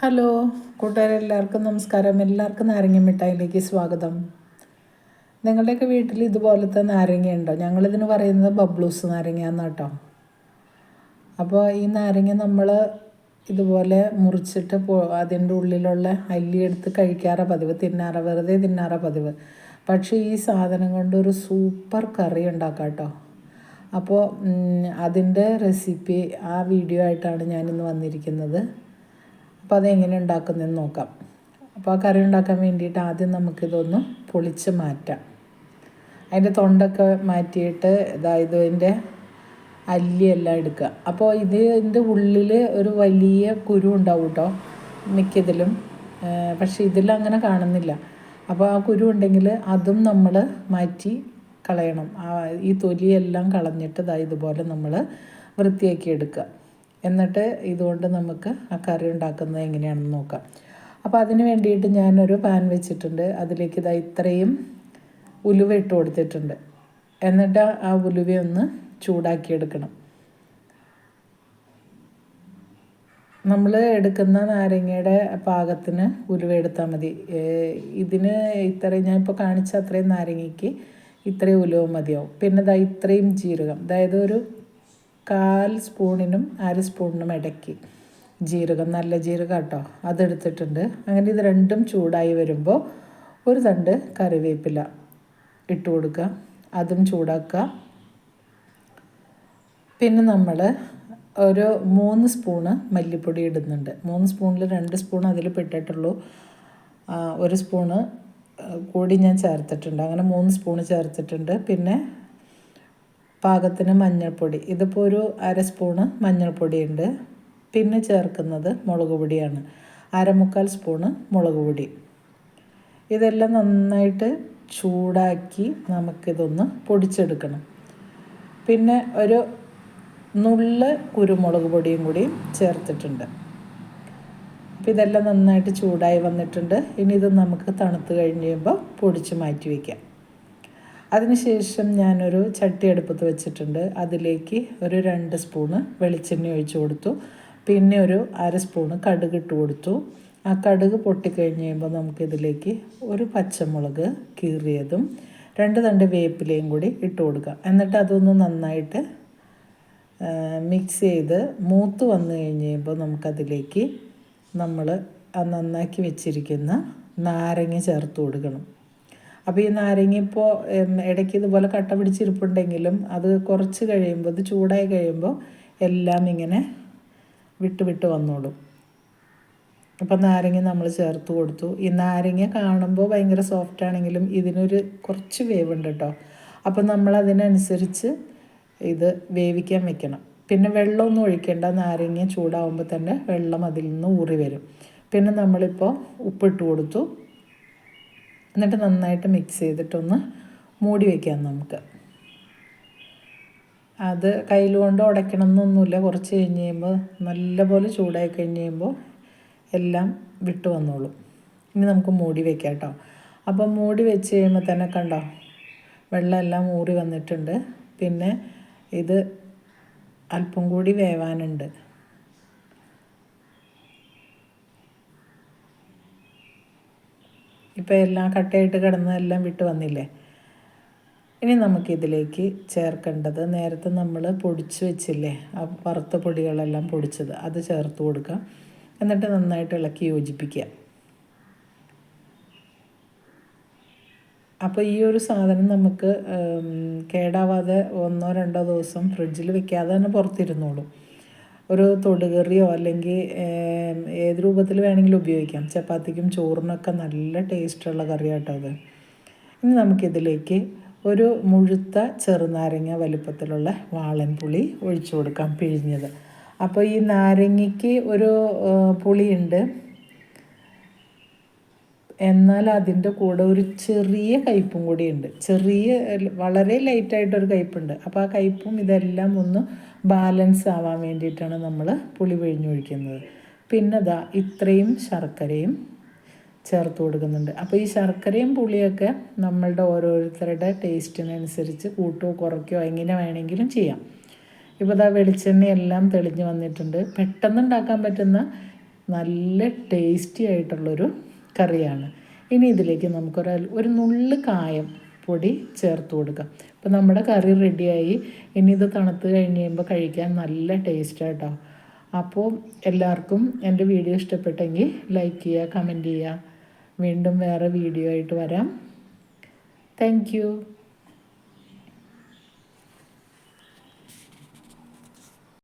Hello കൂട്ടുകാരെല്ലാവർക്കും നമസ്കാരം. എല്ലാവർക്കും നാരങ്ങ മിഠായിലേക്ക് സ്വാഗതം. നിങ്ങളുടെയൊക്കെ വീട്ടിൽ ഇതുപോലത്തെ നാരങ്ങ ഉണ്ടോ ഞങ്ങളിതിന് പറയുന്നത് ബബ്ലൂസ് നാരങ്ങ കേട്ടോ അപ്പോൾ ഈ നാരങ്ങ നമ്മൾ ഇതുപോലെ മുറിച്ചിട്ട് പോ അതിന്റെ ഉള്ളിലുള്ള അല്ലി എടുത്ത് കഴിക്കാറ പതിവ്. തിന്നാറ വെറുതെ തിന്നാറ പതിവ്. പക്ഷേ ഈ സാധനം കൊണ്ട് ഒരു സൂപ്പർ കറി ഉണ്ടാക്കാം കേട്ടോ അപ്പോൾ അതിന്റെ റെസിപ്പി ആ വീഡിയോ ആയിട്ടാണ് ഞാനിന്ന് വന്നിരിക്കുന്നത്. അപ്പോൾ അതെങ്ങനെ ഉണ്ടാക്കുന്നതെന്ന് നോക്കാം. അപ്പോൾ ആ കറി ഉണ്ടാക്കാൻ വേണ്ടിയിട്ട് ആദ്യം നമുക്കിതൊന്ന് പൊളിച്ച് മാറ്റാം. അതിന്റെ തൊണ്ടൊക്കെ മാറ്റിയിട്ട് അതായത് ഇതിന്റെ അല്ലിയെല്ലാം എടുക്കുക. അപ്പോൾ ഇതിന്റെ ഉള്ളിൽ ഒരു വലിയ കുരു ഉണ്ടാവും കേട്ടോ മിക്കതിലും. പക്ഷേ ഇതിലങ്ങനെ കാണുന്നില്ല. അപ്പോൾ ആ കുരു ഉണ്ടെങ്കിൽ അതും നമ്മൾ മാറ്റി കളയണം. ഈ തൊലിയെല്ലാം കളഞ്ഞിട്ട് ഇതാ ഇതുപോലെ നമ്മൾ വൃത്തിയാക്കി എടുക്കുക. എന്നിട്ട് ഇതുകൊണ്ട് നമുക്ക് ആ കറി ഉണ്ടാക്കുന്നത് എങ്ങനെയാണെന്ന് നോക്കാം. അപ്പോൾ അതിന് വേണ്ടിയിട്ട് ഞാനൊരു പാൻ വെച്ചിട്ടുണ്ട്. അതിലേക്ക് ഇതാ ഇത്രയും ഉലുവ ഇട്ട് കൊടുത്തിട്ടുണ്ട്. എന്നിട്ട് ആ ഉലുവയൊന്ന് ചൂടാക്കിയെടുക്കണം നമ്മൾ എടുക്കുന്ന നാരങ്ങയുടെ പാകത്തിന് ഉലുവ എടുത്താൽ മതി. ഇതിന് ഇത്രയും ഞാൻ ഇപ്പോൾ കാണിച്ച അത്രയും നാരങ്ങയ്ക്ക് ഇത്രയും ഉലുവ മതിയാവും. പിന്നെ ഇതാ ഇത്രയും ജീരകം. അതായത് ഒരു കാൽ സ്പൂണിനും അര സ്പൂണിനും ഇടയ്ക്ക് ജീരകം നല്ല ജീരകം കേട്ടോ. അതെടുത്തിട്ടുണ്ട്. അങ്ങനെ ഇത് രണ്ടും ചൂടായി വരുമ്പോൾ ഒരു തണ്ട് കറിവേപ്പില ഇട്ട് കൊടുക്കുക. അതും ചൂടാക്കുക. പിന്നെ നമ്മൾ ഒരു മൂന്ന് സ്പൂണ് മല്ലിപ്പൊടി ഇടുന്നുണ്ട്. മൂന്ന് സ്പൂണിൽ രണ്ട് സ്പൂൺ അതിൽ പെട്ടിട്ടുള്ളൂ. ഒരു സ്പൂണ് കൂടി ഞാൻ ചേർത്തിട്ടുണ്ട്. അങ്ങനെ മൂന്ന് സ്പൂണ് ചേർത്തിട്ടുണ്ട്. പിന്നെ പാകത്തിന് മഞ്ഞൾപ്പൊടി. ഇതിപ്പോൾ ഒരു അര സ്പൂണ് മഞ്ഞൾപ്പൊടിയുണ്ട്. പിന്നെ ചേർക്കുന്നത് മുളക് പൊടിയാണ്. അരമുക്കാൽ സ്പൂണ് മുളക് പൊടി. ഇതെല്ലാം നന്നായിട്ട് ചൂടാക്കി നമുക്കിതൊന്ന് പൊടിച്ചെടുക്കണം. പിന്നെ ഒരു നുള്ള് കുരുമുളക് പൊടിയും കൂടി ചേർത്തിട്ടുണ്ട്. അപ്പോൾ ഇതെല്ലാം നന്നായിട്ട് ചൂടായി വന്നിട്ടുണ്ട്. ഇനി ഇത് നമുക്ക് തണുത്ത് കഴിഞ്ഞ് കഴിയുമ്പോൾ പൊടിച്ച് മാറ്റി വയ്ക്കാം അതിനുശേഷം ഞാനൊരു ചട്ടി അടുപ്പത്ത് വെച്ചിട്ടുണ്ട്. അതിലേക്ക് ഒരു രണ്ട് സ്പൂണ് വെളിച്ചെണ്ണ ഒഴിച്ചു കൊടുത്തു. പിന്നെ ഒരു അര സ്പൂണ് കടുക് ഇട്ട് കൊടുത്തു. ആ കടുക് പൊട്ടിക്കഴിഞ്ഞ് കഴിയുമ്പോൾ നമുക്കിതിലേക്ക് ഒരു പച്ചമുളക് കീറിയതും രണ്ട് തണ്ട് വേപ്പിലയും കൂടി ഇട്ട് കൊടുക്കുക എന്നിട്ട് അതൊന്ന് നന്നായിട്ട് മിക്സ് ചെയ്ത് മൂത്ത് വന്നു കഴിഞ്ഞ് കഴിയുമ്പോൾ നമുക്കതിലേക്ക് നമ്മൾ നന്നാക്കി വെച്ചിരിക്കുന്ന നാരങ്ങ ചേർത്ത് കൊടുക്കണം. അപ്പോൾ ഈ നാരങ്ങ ഇപ്പോൾ ഇടയ്ക്ക് ഇതുപോലെ കട്ട പിടിച്ചിരിപ്പുണ്ടെങ്കിലും അത് കുറച്ച് കഴിയുമ്പോൾ അത് ചൂടായി കഴിയുമ്പോൾ എല്ലാം ഇങ്ങനെ വിട്ട് വിട്ട് വന്നോളും. അപ്പം നാരങ്ങ നമ്മൾ ചേർത്ത് കൊടുത്തു. ഈ നാരങ്ങ കാണുമ്പോൾ ഭയങ്കര സോഫ്റ്റ് ആണെങ്കിലും ഇതിനൊരു കുറച്ച് വേവ് ഉണ്ട് കേട്ടോ. അപ്പം നമ്മൾ അതിനനുസരിച്ച് ഇത് വേവിക്കാൻ വെക്കണം. പിന്നെ വെള്ളമൊന്നും ഒഴിക്കേണ്ട. നാരങ്ങ ചൂടാവുമ്പോൾ തന്നെ വെള്ളം അതിൽ നിന്ന് ഊറി വരും. പിന്നെ നമ്മളിപ്പോൾ ഉപ്പിട്ട് കൊടുത്തു. എന്നിട്ട് നന്നായിട്ട് മിക്സ് ചെയ്തിട്ടൊന്ന് മൂടി വയ്ക്കാം നമുക്ക്. അത് കയ്യിൽ കൊണ്ട് ഉടയ്ക്കണം എന്നൊന്നുമില്ല കുറച്ച് കഴിഞ്ഞ് കഴിയുമ്പോൾ നല്ലപോലെ ചൂടായി കഴിഞ്ഞ് കഴിയുമ്പോൾ എല്ലാം വിട്ടു വന്നോളും. ഇനി നമുക്ക് മൂടി വെക്കാം കേട്ടോ. അപ്പം മൂടി വെച്ച് കഴിയുമ്പോൾ തന്നെ കണ്ടോ വെള്ളമെല്ലാം ഊറി വന്നിട്ടുണ്ട്. പിന്നെ ഇത് അല്പം കൂടി വേവാനുണ്ട്. ഇപ്പോൾ എല്ലാം കട്ടയായിട്ട് കിടന്നതെല്ലാം വിട്ട് വന്നില്ലേ? ഇനി നമുക്കിതിലേക്ക് ചേർക്കേണ്ടത് നേരത്തെ നമ്മൾ പൊടിച്ച് വെച്ചില്ലേ? ആ വറുത്ത പൊടികളെല്ലാം പൊടിച്ചത് അത് ചേർത്ത് കൊടുക്കാം. എന്നിട്ട് നന്നായിട്ട് ഇളക്കി യോജിപ്പിക്കുക. അപ്പോൾ ഈ ഒരു സാധനം നമുക്ക് കേടാവാതെ ഒന്നോ രണ്ടോ ദിവസം ഫ്രിഡ്ജിൽ വെക്കാതെ തന്നെ പുറത്തിരുന്നോളും. ഒരു തൊടുകറിയോ അല്ലെങ്കിൽ ഏത് രൂപത്തിൽ വേണമെങ്കിലും ഉപയോഗിക്കാം. ചപ്പാത്തിക്കും ചോറിനൊക്കെ നല്ല ടേസ്റ്റുള്ള കറിയാട്ടോ അത്. ഇനി നമുക്കിതിലേക്ക് ഒരു മുഴുത്ത ചെറുനാരങ്ങ വലുപ്പത്തിലുള്ള വാളൻ പുളി ഒഴിച്ചു കൊടുക്കാം പിഴിഞ്ഞത്. അപ്പോൾ ഈ നാരങ്ങയ്ക്ക് ഒരു പുളിയുണ്ട്. എന്നാൽ അതിന്റെ കൂടെ ഒരു ചെറിയ കയ്പും കൂടിയുണ്ട്. ചെറിയ വളരെ ലൈറ്റായിട്ടൊരു കയ്പുണ്ട് അപ്പോൾ ആ കയ്പും ഇതെല്ലാം ഒന്ന് ബാലൻസ് ആവാൻ വേണ്ടിയിട്ടാണ് നമ്മൾ പുളി പിഴിഞ്ഞൊഴിക്കുന്നത്. പിന്നെ ദാ ഇത്രയും ശർക്കരയും ചേർത്ത് കൊടുക്കുന്നുണ്ട്. അപ്പോൾ ഈ ശർക്കരയും പുളിയൊക്കെ നമ്മളുടെ ഓരോരുത്തരുടെ ടേസ്റ്റിനനുസരിച്ച് കൂട്ടോ കുറയ്ക്കോ എങ്ങനെ വേണമെങ്കിലും ചെയ്യാം. ഇപ്പോൾ ദാ വെളിച്ചെണ്ണയെല്ലാം തെളിഞ്ഞ് വന്നിട്ടുണ്ട്. പെട്ടെന്ന് ഉണ്ടാക്കാൻ പറ്റുന്ന നല്ല ടേസ്റ്റി ആയിട്ടുള്ളൊരു കറിയാണ്. ഇനി ഇതിലേക്ക് നമുക്കൊരു ഒരു നുള്ള് കായം പൊടി ചേർത്ത് കൊടുക്കുക. അപ്പോൾ നമ്മുടെ കറി റെഡിയായി ഇനി ഇത് തണുത്ത് കഴിഞ്ഞ് കഴിയുമ്പോൾ കഴിക്കാൻ നല്ല ടേസ്റ്റാട്ടോ അപ്പോൾ എല്ലാവർക്കും എന്റെ വീഡിയോ ഇഷ്ടപ്പെട്ടെങ്കിൽ ലൈക്ക് ചെയ്യുക കമന്റ് ചെയ്യുക. വീണ്ടും വേറെ വീഡിയോ ആയിട്ട് വരാം. താങ്ക്